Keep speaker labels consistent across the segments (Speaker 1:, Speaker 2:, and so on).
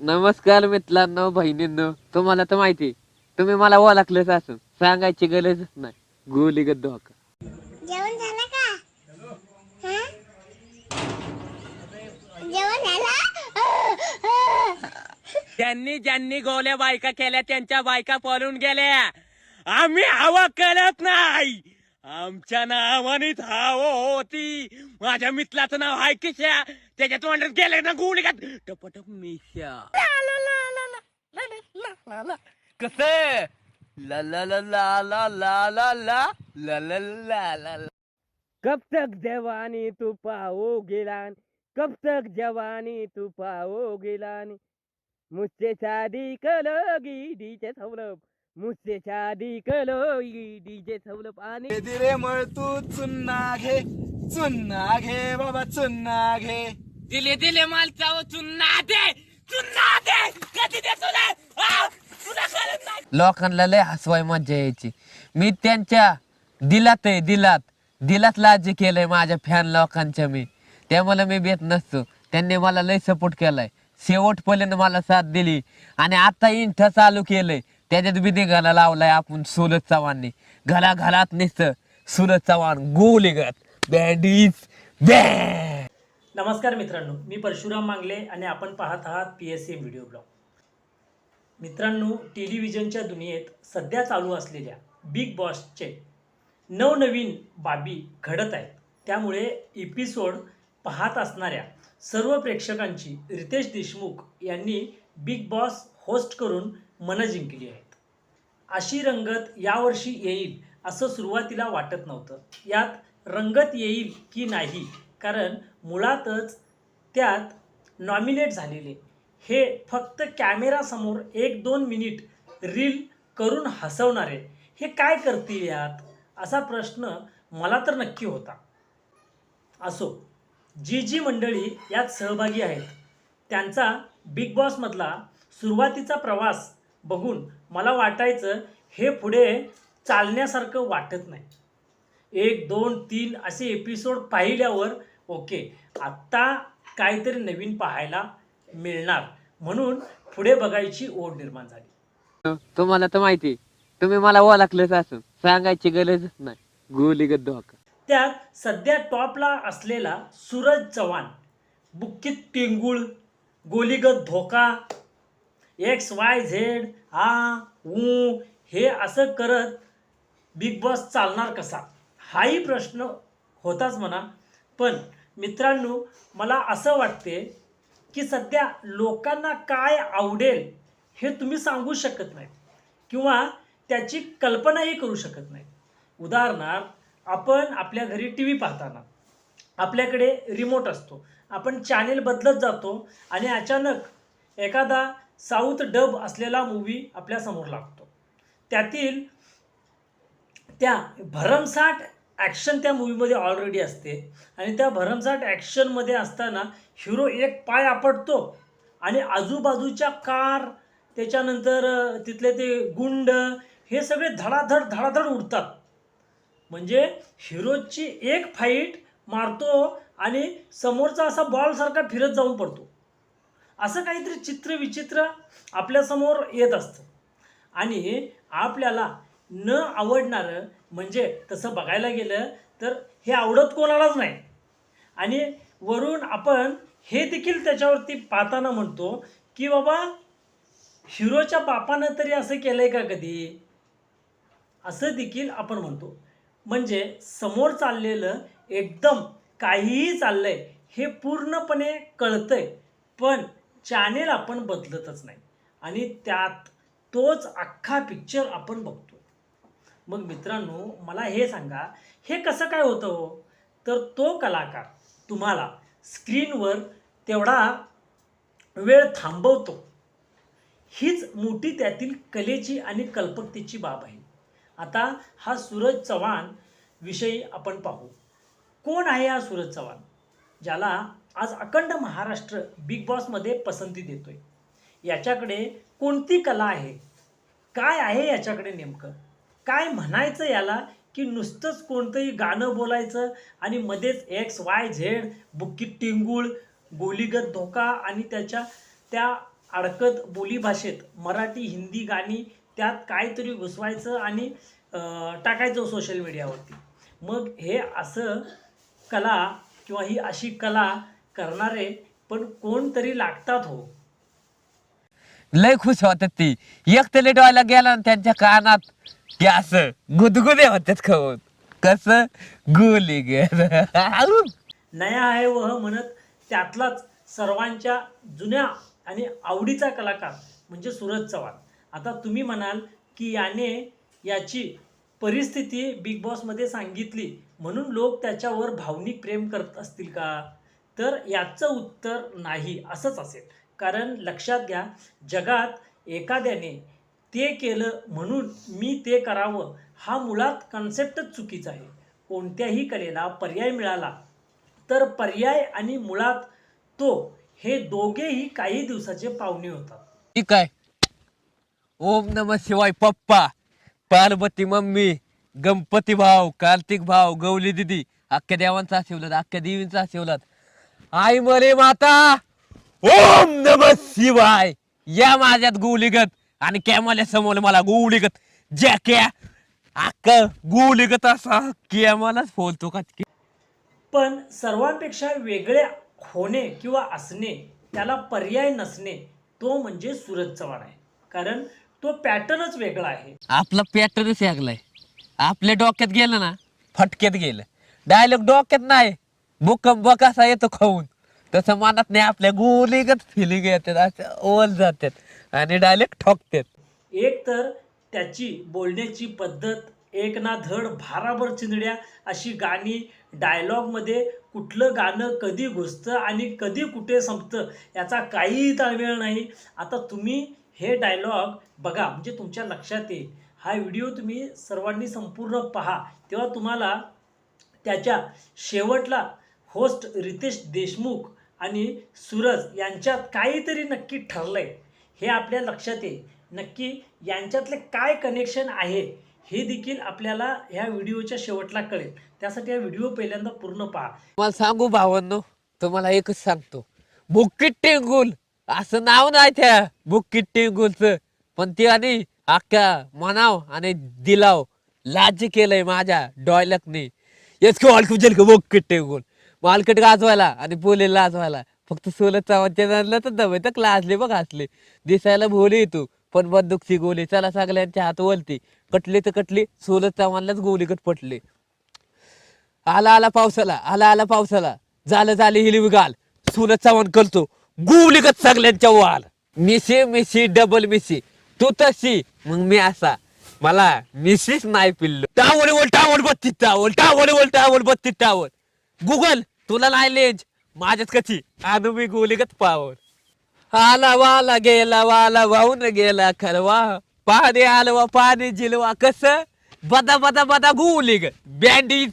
Speaker 1: नमस्कार मित्रांनो बहिणींनो तुम्हाला तर माहिती तुम्ही मला ओळखलंच असं सांगायची गरजच नाही. गोलीगत धोका.
Speaker 2: जेवण झालं का? हा? जेवण झालं?
Speaker 3: ज्यांनी ज्यांनी गोल्या बायका केल्या त्यांच्या बायका पळून गेल्या. आम्ही हवा करत नाही. आमच्या नावानेच हवा होती माझ्या मित्राचं नाव आहे किशा त्याच्या तोंडात गेले ना गोळी का टपटप मिशा कस ला ला ला ला ला ला ला ला ला ला ला ला ला कब तक जवानी तू पाओ गिलान कब तक जवानी तू पाओ गिलान मुझसे शादी करोगी डीजे सौरभ मुझसे शादी करोगी डीजे सौरभ आणि
Speaker 4: दिरे मळ तू चुन्ना घे चुन्ना घे बाबा चुन्ना घे.
Speaker 3: दिले दिले माल चाव चुन्ना दे चुन्ना दे कधी दे तुला? आ, तुला कळत नाही.
Speaker 1: लोकांना लय हसवाय मज्जा यायची. मी त्यांच्या दिलात आहे दिलात. दिलात राज्य केलंय माझ्या फॅन लोकांच्या मी. त्यामुळे मी भेट नसतो. त्यांनी मला लय सपोर्ट केलाय. शेवटपर्यंत मला साथ दिली. आणि आता इंठ चालू केलंय. त्याच्यात बी निघाला लावलाय आपण सुरज चव्हाणने. घरा घालात नुसतं. सुरज चव्हाण गोलीगत बँडीज बँड
Speaker 5: नमस्कार मित्रांनो मी परशुराम मांगले आणि आपण पाहत आहात P S M video blog मित्रांनो टेलिव्हिजनच्या दुनियेत सध्या चालू असलेल्या बिग बॉसचे नवनवीन बाबी घडत आहेत. त्यामुळे एपिसोड पाहत असणाऱ्या सर्व प्रेक्षकांची रितेश देशमुख यांनी बिग बॉस होस्ट करून मनं जिंकली आहेत. अशी रंगत यावर्षी येईल असं सुरुवातीला वाटत नव्हतं. यात रंगत येईल की नाही? कारण मुळातच त्यात नॉमिनेट झालेले. हे फक्त कॅमेरासमोर एक दोन मिनिट रील करून हसवणारे. हे काय करतील यात? असा प्रश्न मला तर नक्की होता. असो जी जी मंडळी यात सहभागी आहेत. त्यांचा बिग बॉसमधला सुरुवातीचा प्रवास बघून मला वाटायचं हे पुढे चालण्यासारखं वाटत नाही. एक दोन तीन असे एपिसोड पाहिल्यावर ओके आत्ता काहीतरी नवीन पाहायला मिळणार. म्हणून पुढे बघायची ओढ निर्माण झाली.
Speaker 1: तुम्हाला तर माहिती तुम्ही मला ओळखलंच असं सांगायची गरजच नाही. गोलीगत धोका.
Speaker 5: त्यात सध्या टॉपला असलेला सूरज चव्हाण बुक्कीत टिंगूळ गोलीगत धोका एक्स वाय झेड आ ऊ हे असं करत बिग बॉस चालणार कसा? हाही प्रश्न होताच म्हणा. पण मित्रांनो मला असं वाटते की सध्या लोकांना काय आवडेल हे तुम्ही सांगू शकत नाही किंवा त्याची कल्पनाही करू शकत नाही उदाहरणार्थ आपण आपल्या घरी टी व्ही पाहताना आपल्याकडे रिमोट असतो. आपण चॅनेल बदलत जातो आणि अचानक एखादा साऊथ डब असलेला मूवी आपल्यासमोर लागतो. त्यातील त्या भरमसाठ ॲक्शन त्या मूवीमध्ये ऑलरेडी असते. आणि त्या भरमसाठ ॲक्शनमध्ये असताना हिरो एक पाय आपटतो आणि आजूबाजूच्या कार त्याच्यानंतर तिथले ते गुंड हे सगळे धडाधड धडाधड उडतात. म्हणजे हिरोची एक फाईट मारतो आणि समोरचा असा बॉलसारखा फिरत जाऊन पडतो. असं काहीतरी चित्र विचित्र आपल्यासमोर येत असतं. आणि आपल्याला न आवडणारं म्हणजे तसं बघायला गेलं तर हे आवडत कोणालाच नाही. आणि वरून आपण हे देखील त्याच्यावरती पाहताना म्हणतो की बाबा हिरोच्या बापानं तरी असं केलं आहे का कधी? असं देखील आपण म्हणतो. म्हणजे समोर चाललेलं एकदम काहीही चाललं आहे हे पूर्णपणे कळतं आहे पण चॅनेल आपण बदलतच नाही. आणि त्यात तोच अख्खा पिक्चर आपण बघतो मग मित्रांनो मला हे सांगा हे कसं काय होतं हो? तर तो कलाकार तुम्हाला स्क्रीनवर तेवढा वेळ थांबवतो. हीच मोठी त्यातील कलेची आणि कल्पकतेची बाब आहे. आता हा सूरज चव्हाण विषयी आपण पाहू. कोण आहे हा सूरज चव्हाण? ज्याला आज अखंड महाराष्ट्र बिग बॉसमध्ये पसंती देतोय. याच्याकडे कोणती कला आहे? काय आहे याच्याकडे नेमकं? काय म्हणायचं याला की नुसतंच कोणतंही गाणं बोलायचं आणि मध्येच एक्स वाय झेड बुक्की टिंगूळ गोलीगत धोका आणि त्याच्या त्या अडकत बोलीभाषेत मराठी हिंदी गाणी त्यात काहीतरी घुसवायचं आणि टाकायचं सोशल मीडियावरती मग हे असं कला किंवा ही अशी कला करणारे पण कोणतरी लागतात हो.
Speaker 1: लय खुश होतात ती. एक तर लेटवायला गेला आणि त्यांच्या कानात की असं गुदगुदे होतात खाऊन. कस? गुली गे.
Speaker 5: नया आहे वह म्हणत त्यातलाच सर्वांच्या जुन्या आणि आवडीचा कलाकार म्हणजे सूरज चव्हाण. आता तुम्ही म्हणाल की याने याची परिस्थिती बिग बॉसमध्ये सांगितली म्हणून लोक त्याच्यावर भावनिक प्रेम करत असतील का? तर याचं उत्तर नाही असंच असेल. कारण लक्षात घ्या जगात एखाद्याने ते केलं म्हणून मी ते करावं हा मुळात कन्सेप्टच चुकीचा आहे. कोणत्याही कलेला पर्याय मिळाला तर पर्याय आणि मुळात तो हे दोघेही काही दिवसाचे पाहुणे होतात.
Speaker 1: ठीक आहे. ओम नम शिवाय पप्पा पार्वती मम्मी गणपती भाऊ कार्तिक भाऊ गवली दिदी अख्ख्या देवांचा आशीर्वाद अख्ख्या देवींचा आशीर्वाद. आई मरे माता. ओम नम शिवाय. या माझ्यात गोलीगत. आणि कॅमाल्या समोर मला गोलीगत. जॅक्या अक्क गोलीगत असा कॅमालाच फोलतो का
Speaker 5: पण सर्वांपेक्षा वेगळे होणे किंवा असणे त्याला पर्याय नसणे तो म्हणजे सूरज चव्हाण आहे. कारण तो पॅटर्नच वेगळा आहे.
Speaker 1: आपला पॅटर्नच लागलाय आपल्या डोक्यात गेलं ना फटक्यात गेलं. डायलॉग डोक्यात नाही. भूकंप कसा येतो खाऊन? तसं मनात नाही आपल्या गोलीगत फिलिंग येतात असं ओल जातात आणि डायलेक्ट ठोकतात.
Speaker 5: एक तर त्याची बोलण्याची पद्धत एक ना धड भाराभर चिंदड्या अशी गाणी डायलॉगमध्ये कुठलं गाणं कधी घुसतं आणि कधी कुठे संपतं याचा काहीही ताळमेळ नाही. आता तुम्ही हे डायलॉग बघा म्हणजे तुमच्या लक्षात येईल. हा व्हिडिओ तुम्ही सर्वांनी संपूर्ण पहा. तेव्हा तुम्हाला त्याच्या शेवटला होस्ट रितेश देशमुख आणि सूरज यांच्यात काहीतरी नक्की ठरलंय. हे आपल्या लक्षात येईल. नक्की यांच्यातले काय कनेक्शन आहे हे देखील आपल्याला ह्या व्हिडिओच्या शेवटला कळेल. त्यासाठी हा व्हिडिओ पहिल्यांदा पूर्ण पहा.
Speaker 1: तुम्हाला सांगू भावांनो तुम्हाला एकच सांगतो. बुक्कीट टेंगुल असं नाव नाही त्या बुक्कीट टेंगुलचं. पण ते आणि अख्ख्या मनाव आणि दिलाव लाज केलंय माझ्या डॉयलकने. येस की ऑल कुजल बुक्कीट टेंगुल. मालकट गाजवायला आणि बोले लाजवायला. फक्त सोलत चव्हाणच्या जाणलं तर दबे तर लाजले बघ हसले. दिसायला भोले तू पण बंदुकची गोली चला सगळ्यांच्या हात वलती. कटले तर कटले सोलत चव्हाणलाच गोली कट पटले आला आला पावसाला आला आला पावसाला. झालं झाले हिलवी गाल सुरत चव्हाण करतो गुलिगत सगळ्यांच्या वाल. मिशी मिशी डबल मिशी. तू तशी मग मी असा. मला मिशीच नाही पिल्लो. टावल बोल टावल बत्तीस टावल टावल बोल टावल बत्तीस टावल गुगल तुला नाही लेज माझ्यात कशी आणू मी गोलीगत पावर आला वाला गेला वाला वाहून गेला खरवा. पाणी आलवा पाणी जिलवा कस? बदा बदा बदा गुलिगत बँडीज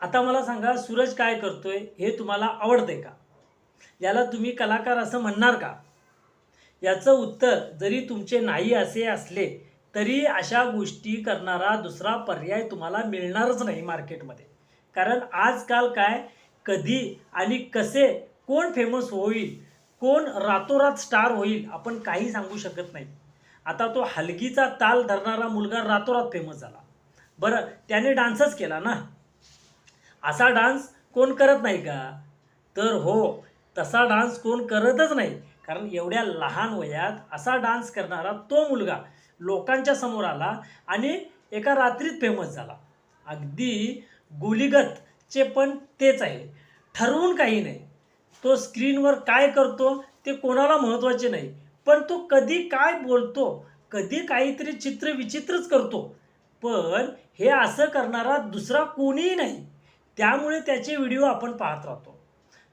Speaker 5: आता मला सांगा सूरज काय करतोय हे तुम्हाला आवडते का? याला तुम्ही कलाकार असं म्हणणार का? याचं उत्तर जरी तुमचे नाही असे असले तरी अशा गोष्टी करणारा दुसरा पर्याय तुम्हाला मिळणारच नाही मार्केटमध्ये कारण आजकाल काय कधी आणि कसे कोण फेमस होईल कोण रातोरात स्टार होईल आपण काही सांगू शकत नाही. आता तो हलगीचा ताल धरणारा मुलगा रातोरात फेमस झाला. बरं त्याने डान्सच केला ना? असा डान्स कोण करत नाही का? तर हो तसा डान्स कोण करतच नाही. कारण एवढ्या लहान वयात असा डान्स करणारा तो मुलगा लोकांच्या समोर आला आणि एका रात्रीत फेमस झाला. अगदी गुलिगतचे पण तेच आहे. ठरवून काही नाही. तो स्क्रीनवर काय करतो ते कोणाला महत्त्वाचे नाही. पण तो कधी काय बोलतो कधी काहीतरी चित्र विचित्रच करतो. पण हे असं करणारा दुसरा कोणीही नाही. त्यामुळे त्याचे व्हिडिओ आपण पाहत राहतो.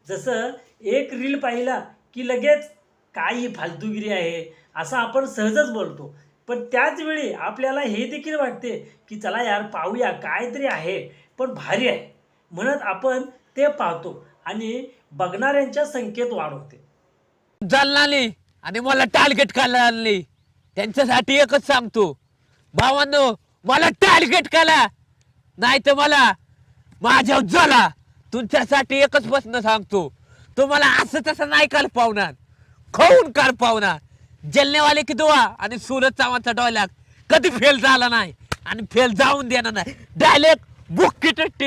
Speaker 5: जसं एक रील पाहिला की लगेच काही फालतूगिरी आहे असं आपण सहजच बोलतो. पण त्याचवेळी आपल्याला हे देखील वाटते की चला यार पाहूया काहीतरी आहे. पण भारी आहे. म्हणत आपण ते पाहतो आणि बघणाऱ्यांच्या संख्येत वाढ होते
Speaker 1: जालनाली आणि मला टार्गेट करायला आणली त्यांच्यासाठी एकच सांगतो. भावांनो मला टार्गेट करा. नाही तर मला माझ्या झाला तुमच्यासाठी एकच प्रश्न सांगतो. तुम्हाला असं तसं नाही काल पावणार. खाऊन काल पावणार. जलनेवाले की दुवा आणि सुरत चावांचा डॉयलॉग कधी फेल झाला नाही आणि फेल जाऊन देणार नाही. डायरेक्ट बुक्कीट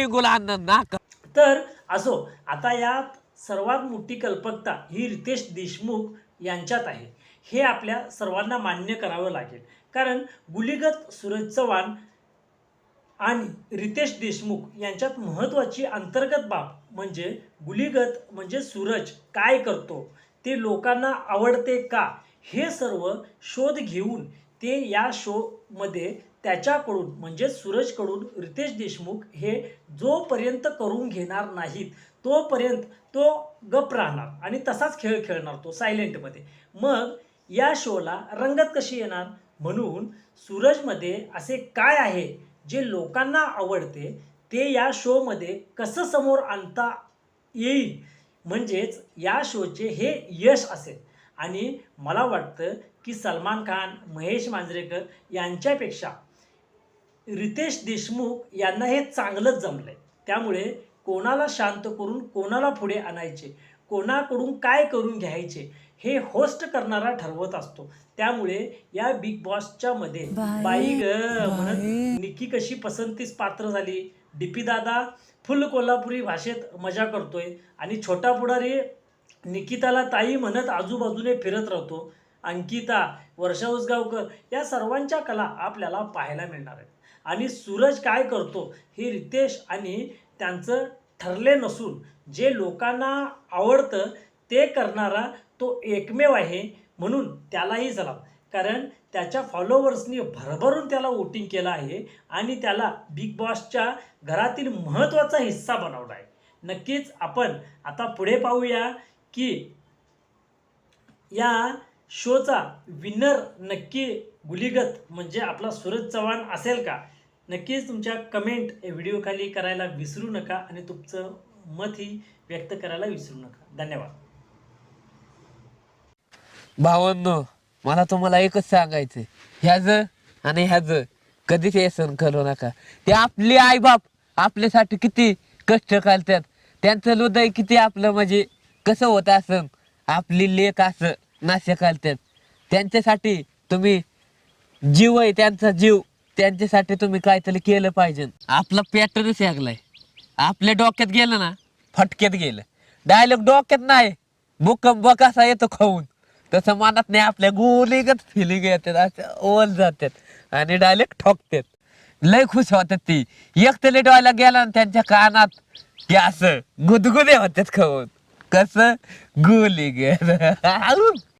Speaker 1: नाका.
Speaker 5: तर असो आता या सर्वात मोठी कल्पकता ही रितेश देशमुख यांच्यात आहे. हे आपल्या सर्वांना मान्य करावं लागेल. कारण गुलिगत सूरज चव्हाण आणि रितेश देशमुख यांच्यात महत्त्वाची अंतर्गत बाब म्हणजे गुलिगत म्हणजे सूरज काय करतो? ते लोकांना आवडते का? हे सर्व शोध घेऊन ते या शोमध्ये त्याच्याकडून म्हणजेच सूरजकडून रितेश देशमुख हे जोपर्यंत करून घेणार नाहीत तोपर्यंत तो गप राहणार आणि तसाच खेळ खेळणार तो सायलेंटमध्ये मग या शोला रंगत कशी येणार? म्हणून सूरजमध्ये असे काय आहे जे लोकांना आवडते ते या शोमध्ये कसं समोर आणता येईल? म्हणजेच या शोचे हे यश असेल. आणि मला वाटतं की सलमान खान महेश मांजरेकर यांच्यापेक्षा रितेश देशमुख यांना हे चांगलंच जमलंय. त्यामुळे कोणाला शांत करून कोणाला पुढे आणायचे कोणाकडून काय करून घ्यायचे हे होस्ट करणारा ठरवत असतो. त्यामुळे या बिग बॉसच्या मध्ये बाई ग म्हणत निकी कशी पसंतीस पात्र झाली? डीपी दादा फुल कोल्हापुरी भाषेत मजा करतोय आणि छोटा पुढारी निकिताला ताई म्हणत आजूबाजूने फिरत राहतो. अंकिता वर्षा उसगावकर या सर्वांच्या कला आपल्याला पाहायला मिळणार आहेत. आणि सूरज काय करतो हे रितेश आणि त्यांचं ठरले नसून जे लोकांना आवडतं ते करणारा तो एकमेव आहे म्हणून त्यालाही सलाम कारण त्याच्या फॉलोवर्सनी भरभरून त्याला वोटिंग केलं आहे आणि त्याला बिग बॉसच्या घरातील महत्त्वाचा हिस्सा बनवला आहे. नक्कीच आपण आता पुढे पाहूया की या शोचा विनर नक्की गुलिगत म्हणजे आपला सूरज चव्हाण असेल का? नक्कीच तुमच्या कमेंट व्हिडिओ खाली करायला विसरू नका आणि तुमचं मतही व्यक्त करायला विसरू नका. धन्यवाद.
Speaker 1: भावांनो मला तुम्हाला एकच सांगायचं ह्याज आणि ह्याज कधीच व्यसन करू नका. ते आपले आईबाप आपल्यासाठी किती कष्ट करतात त्यांचं हृदय किती आपलं म्हणजे कसं होत असं आपली लेख असं. नाश्य करतात त्यांच्यासाठी तुम्ही जीव आहे त्यांचा जीव. त्यांच्यासाठी तुम्ही काहीतरी केलं पाहिजे. आपला पॅटर्नच लागलाय आपल्या डोक्यात गेलं ना फटक्यात गेलं. डायलॉग डोक्यात नाही. भूकंप कसा येतो खाऊन. तसं मनात नाही आपल्या गोलीगत फिलिंग येतात असं ओल जातात आणि डायरेक्ट ठोकतात. लय खुश होतात ती. एक तरी डोळ्याला गेला ना त्यांच्या कानात की असं गुदगुदे होतात खाऊन. कसं गोली गे.